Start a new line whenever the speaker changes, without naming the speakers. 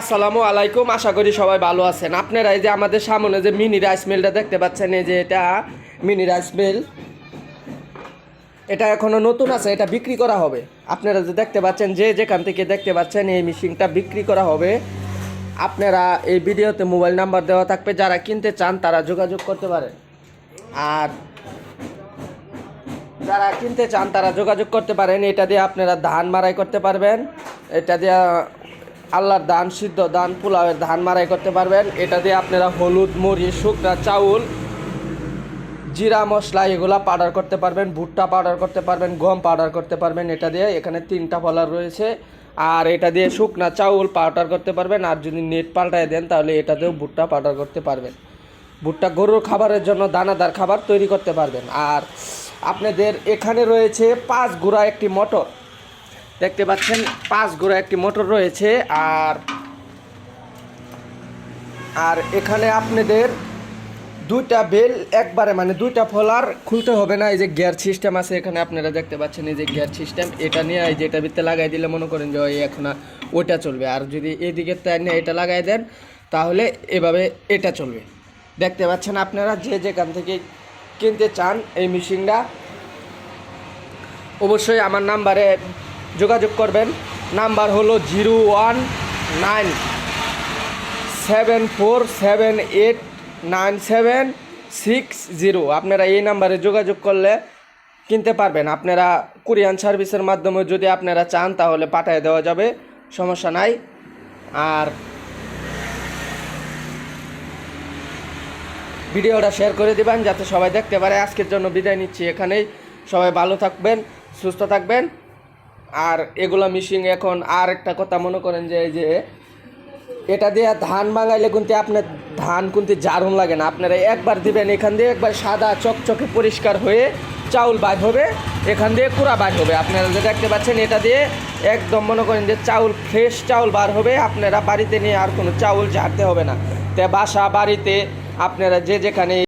আসসালামু আলাইকুম, আশা করি সবাই ভালো আছেন। আপনারা এই যে আমাদের সামনে যে মিনি রাইস মিলটা দেখতে পাচ্ছেন, এই যে এটা মিনি রাইস মিল। এটা এখনও নতুন আছে, এটা বিক্রি করা হবে। আপনারা যে দেখতে পাচ্ছেন, যে যেখান থেকে দেখতে পাচ্ছেন, এই মেশিনটা বিক্রি করা হবে। আপনারা এই ভিডিওতে মোবাইল নাম্বার দেওয়া থাকবে, যারা কিনতে চান, তারা যোগাযোগ করতে পারেন। আর যারা কিনতে চান, তারা যোগাযোগ করতে পারেন। এটা দিয়ে আপনারা ধান মারাই করতে পারবেন। এটা দিয়ে আল্লাহর ধান সিদ্ধ ধান পোলাওয়ের ধান মারাই করতে পারবেন। এটা দিয়ে আপনারা হলুদ মুড়ি শুকনা চাউল, জিরা, মশলা এগুলা পাউডার করতে পারবেন, ভুট্টা পাউডার করতে পারবেন, গম পাউডার করতে পারবেন। এটা দিয়ে এখানে তিনটা ফলার রয়েছে। আর এটা দিয়ে শুকনা চাউল পাউডার করতে পারবেন। আর যদি নেট পাল্টায় দেন, তাহলে এটা দিয়েও ভুট্টা পাউডার করতে পারবেন। ভুট্টা গরুর খাবারের জন্য দানাদার খাবার তৈরি করতে পারবেন। আর আপনাদের এখানে রয়েছে পাঁচ গুঁড়া একটি মোটর। দেখতে পাচ্ছেন, পাঁচ গুঁড়া একটি মোটর রয়েছে, আর আর এখানে আপনাদের দুইটা বেল একবারে মানে দুইটা ফলার খুলতে হবে না, এই যে গিয়ার সিস্টেম আছে এখানে আপনারা দেখতে পাচ্ছেন, এই যে গিয়ার সিস্টেম, এটা নিয়ে এই যে এটা ভিতরে লাগাই দিলে মনে করেন যে এখন ওইটা চলবে, আর যদি এদিকে তাই নিয়ে এটা লাগাই দেন, তাহলে এভাবে এটা চলবে। দেখতে পাচ্ছেন আপনারা যে যেখান থেকে কিনতে চান এই মেশিনটা, অবশ্যই আমার নাম্বারে যোগাযোগ করবেন। নাম্বার হলো zero one nine seven four seven eight nine seven six zero. আপনারা এই নাম্বারে যোগাযোগ করলে কিনতে পারবেন। আপনারা কুরিয়ান সার্ভিসের মাধ্যমে যদি আপনারা চান, তাহলে পাঠিয়ে দেওয়া যাবে। সমস্যা নাই। আর ভিডিওটা শেয়ার করে দিবেন, যাতে সবাই দেখতে পারে। আজকের জন্য বিদায় নিচ্ছি এখানেই। সবাই ভালো থাকবেন, সুস্থ থাকবেন। আর এগুলো মিশিং এখন আর একটা কথা মনে করেন যে যে, এটা দিয়ে ধান বাঙাইলে কিন্তু আপনার ধান কিন্তু জারুন লাগে না। আপনারা একবার দিবেন, এখান দিয়ে একবার সাদা চকচকে পরিষ্কার হয়ে চাউল বাইর হবে, এখান দিয়ে কুড়া বাইর হবে। আপনারা যে দেখতে পাচ্ছেন, এটা দিয়ে একদম মনে করেন যে চাউল, ফ্রেশ চাউল বার হবে, আপনারা বাড়িতে নিয়ে আর কোনো চাউল ঝাড়তে হবে না। তাই বাসা, বাড়িতে আপনারা যে যেখানে